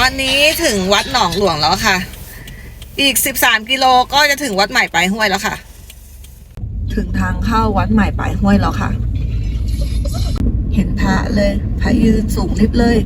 ตอนนี้ถึงวัดหนองหลวงแล้วค่ะ อีก 13 กิโลก็จะถึงวัดใหม่ปลายห้วยแล้วค่ะ ถึงทางเข้าวัดใหม่ปลายห้วยแล้วค่ะ เห็นพระเลยพระยืนสูงลิบเลย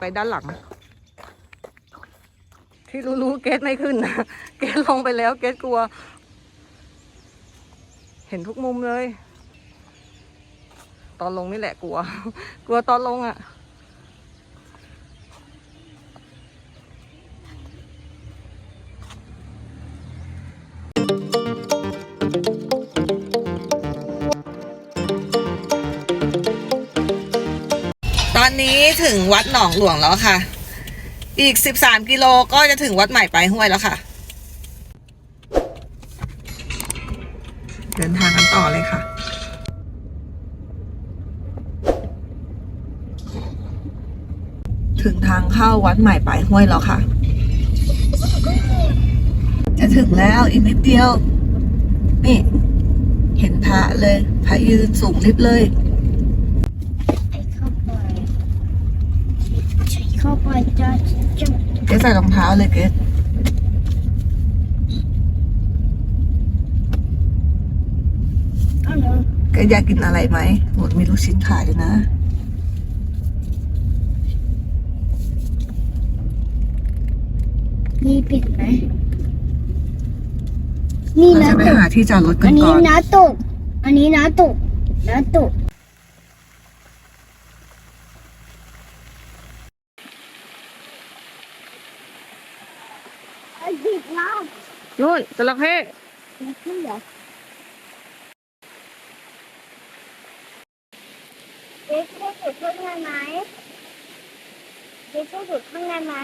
ไปด้านหลัง ที่รู้ๆเกตไม่ขึ้นนะเกตลงไปแล้วเกตกลัว เห็นทุกมุมเลย ตอนลงนี่แหละกลัว กลัวตอนลงอะ่ะตอนนี้ถึงวัดหนองหลวงแล้วค่ะ อีก 13 กิโลก็จะถึงวัดใหม่ปลายห้วยแล้วค่ะ เดินทางกันต่อเลยค่ะ ถึงทางเข้าวัดใหม่ปลายห้วยแล้วค่ะ จะถึงแล้วอีกนิดเดียว นี่ เห็นพระเลย พระยืนสูงลิบเลย เข้าไปจะจะ เก สใส่รองเท้าเลยเกสเอาเลยเกสอยากกินอะไรไหมหมดมีลูกชิ้นขายด้วยนะมีปิดไหมนี่เรานะจะไปตุกหาที่จอดรถกัอันนก่นี้อน นะตุกอันนี้นะตุกนะตุก ไอ้ดิบเรา นู่นจระเข้ขึ้นเหรอเด็กได้จุดข้างในไหมเด็กได้จุดข้างในไหม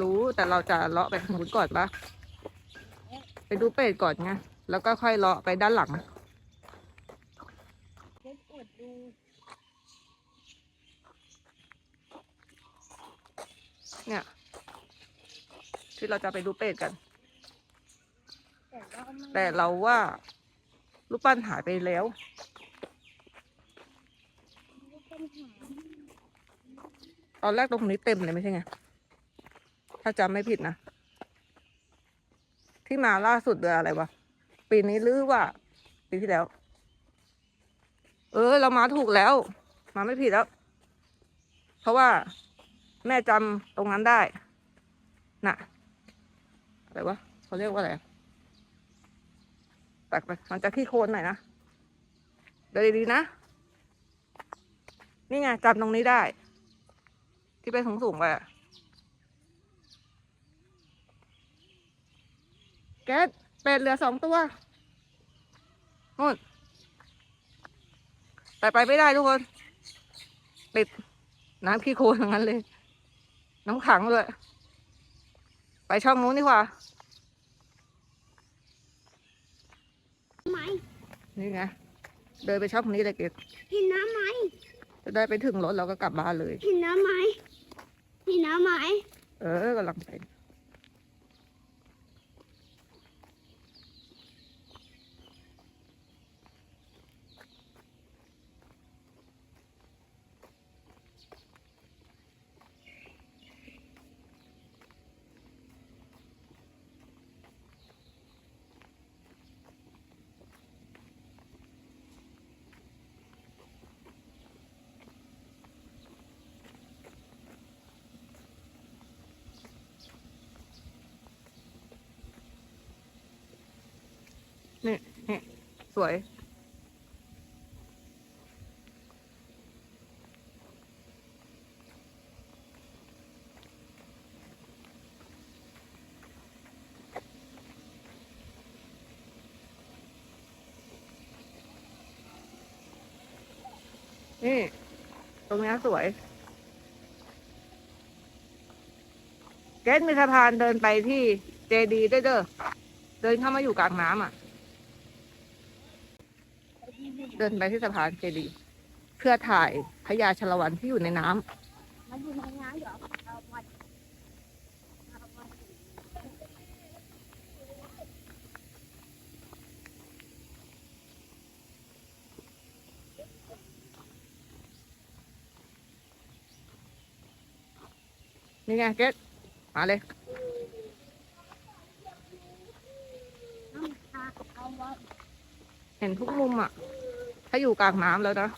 รู้แต่เราจะเลาะไปทางนู้นก่อนปะไปดูเป็ดก่อนไงแล้วก็ค่อยเลาะไปด้านหลังเนี่ยที่เราจะไปดูเป็ดกัน แต่ว่ามันแต่เราว่ารูปปั้นหายไปแล้ว ไม่เป็นหา ต อนแรกตรงนี้เต็มเลยไม่ใช่ไง ถ้าจำไม่ผิดนะ ที่มาล่าสุดเดือนอะไรวะ ปีนี้หรือว่า ปีที่แล้ว เออ เรามาถูกแล้ว มาไม่ผิดแล้ว เพราะว่าแม่จำตรงนั้นได้ น่ะ อะไรวะเขาเรียกว่าอะไรอะแปลกไปมันจะขี้โคลนหน่อยนะ เดี๋ยวดีๆนะ นี่ไงจำตรงนี้ได้ ที่เป็นสูงๆไปอะแก๊สเป็ดเหลือสองตัวนู่นแต่ไปไม่ได้ทุกคนติดน้ำขี้โคลนทั้งนั้นเลย น้ำขังเลย ไปช่องนู้นดีกว่าไหมนี่ไงเดินไปช่องนี้เลยเกดเห็นน้ำไหมจะได้ไปถึงรถเราก็กลับบ้านเลยเห็นน้ำไหม พี่นน้ำไหม เออกำลังไป นี่นี่สวย นี่ ตรงนี้สวย เกตมีสะพานเดินไปที่เจดีได้เด้อ เดินเข้ามาอยู่กลางน้ำอะ เดินไปที่สะพานเจดีเพื่อถ่ายพญาชลวันที่อยู่ในน้ำมันอยู่ในน้ำเหรอมาเอามานี่ไงเกตมาเลยเอาไว้เห็นทุกมุมอะ ถ้าอยู่กลางน้ำแล้วนะ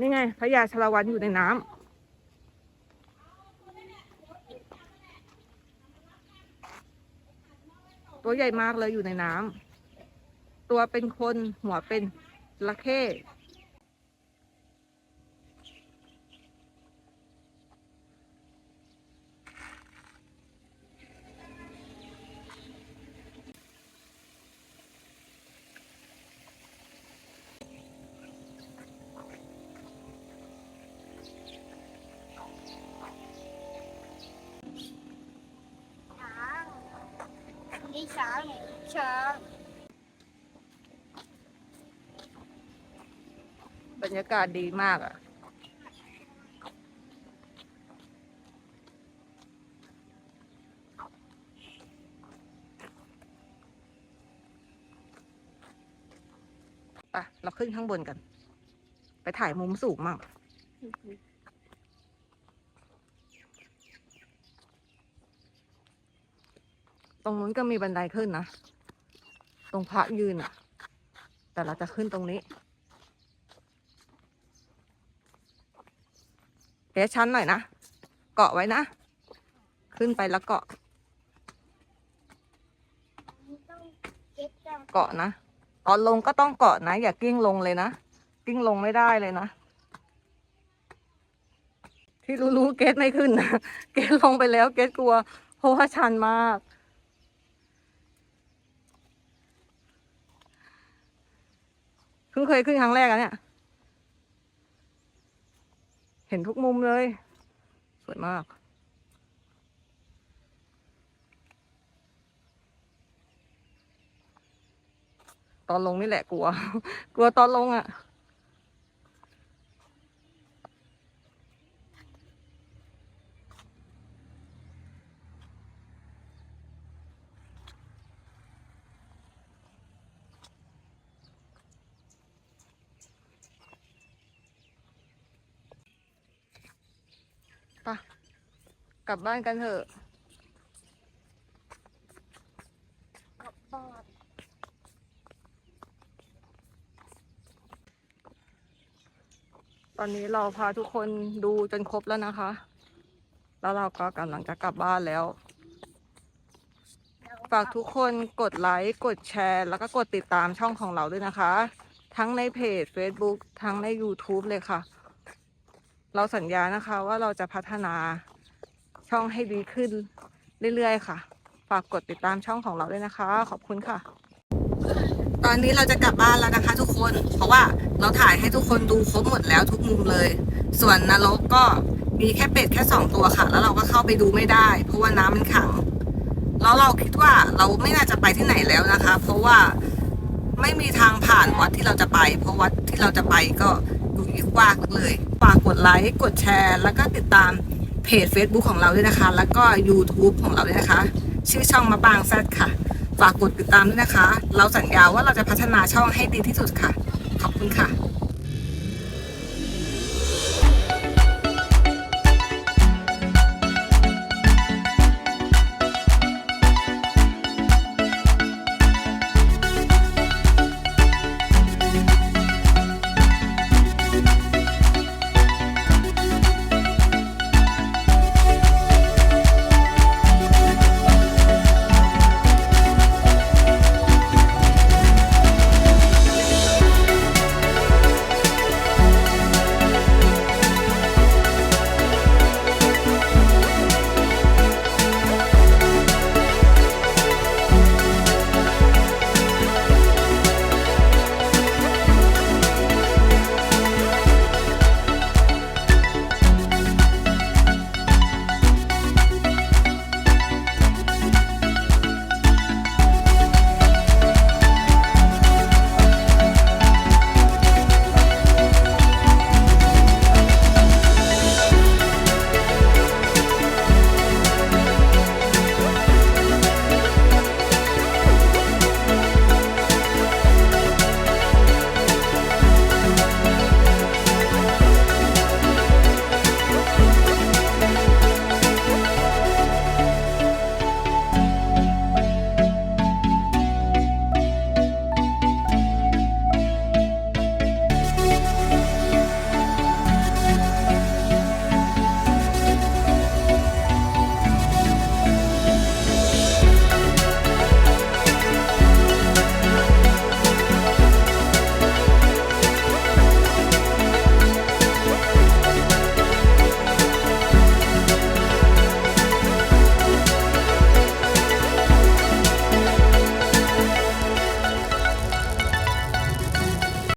นี่ไงพญาชลวันอยู่ในน้ำตัวใหญ่มากเลยอยู่ในน้ำตัวเป็นคนหัวเป็นจระเข้ ช้างนี่ ช้างช้างบรรยากาศดีมากอะ ไป เราขึ้นข้างบนกัน ไปถ่ายมุมสูงมาก ต รงนู้นก็มีบันไดขึ้นนะ ตรงพระยืนอะแต่เราจะขึ้นตรงนี้เดี๋ยวชั้นหน่อยนะ เกาะไว้นะ ขึ้นไปแล้วเกาะเก็บจังเกาะนะ ตอนลงก็ต้องเกาะนะ อย่ากิ้งลงเลยนะ กิ้งลงไม่ได้เลยนะ ที่รู้ๆเกตไม่ขึ้นนะ เกตลงไปแล้วเกตกลัวเพราะว่าชันมาก พิ่งเคยขึ้นครั้งแรกอะเนี่ย เห็นทุกมุมเลย สวยมาก ตอนลงนี่แหละกลัว กลัวตอนลงอะ กลับบ้านกันเถอะกลับบ้านตอนนี้เราพาทุกคนดูจนครบแล้วนะคะ แล้วเราก็กำลังจะกลับบ้านแล้ว ฝากทุกคนกดไลค์ กดแชร์ แล้วก็กดติดตามช่องของเราด้วยนะคะ ทั้งในเพจ Facebook ทั้งใน YouTube เลยค่ะ เราสัญญานะคะว่าเราจะพัฒนา ช่องให้ดีขึ้นเรื่อยๆค่ะ ฝากกดติดตามช่องของเราด้วยนะคะ ขอบคุณค่ะ ตอนนี้เราจะกลับบ้านแล้วนะคะ ทุกคน เพราะว่าเราถ่ายให้ทุกคนดูครบหมดแล้วทุกมุมเลย ส่วนนรกก็มีแค่เป็ดแค่สองตัวค่ะ แล้วเราก็เข้าไปดูไม่ได้ เพราะว่าน้ำมันขัง แล้วเราคิดว่าเราไม่น่าจะไปที่ไหนแล้วนะคะ เพราะว่าไม่มีทางผ่านวัดที่เราจะไป เพราะวัดที่เราจะไปก็อยู่อีกว่ากเลย ฝากกดไลค์ กดแชร์ แล้วก็ติดตาม เพจ Facebook ของเราด้วยนะคะ แล้วก็ YouTube ของเราด้วยนะคะ ชื่อช่องมาปางแซดค่ะ ฝากกดติดตามด้วยนะคะ เราสัญญาว่าเราจะพัฒนาช่องให้ดีที่สุดค่ะ ขอบคุณค่ะ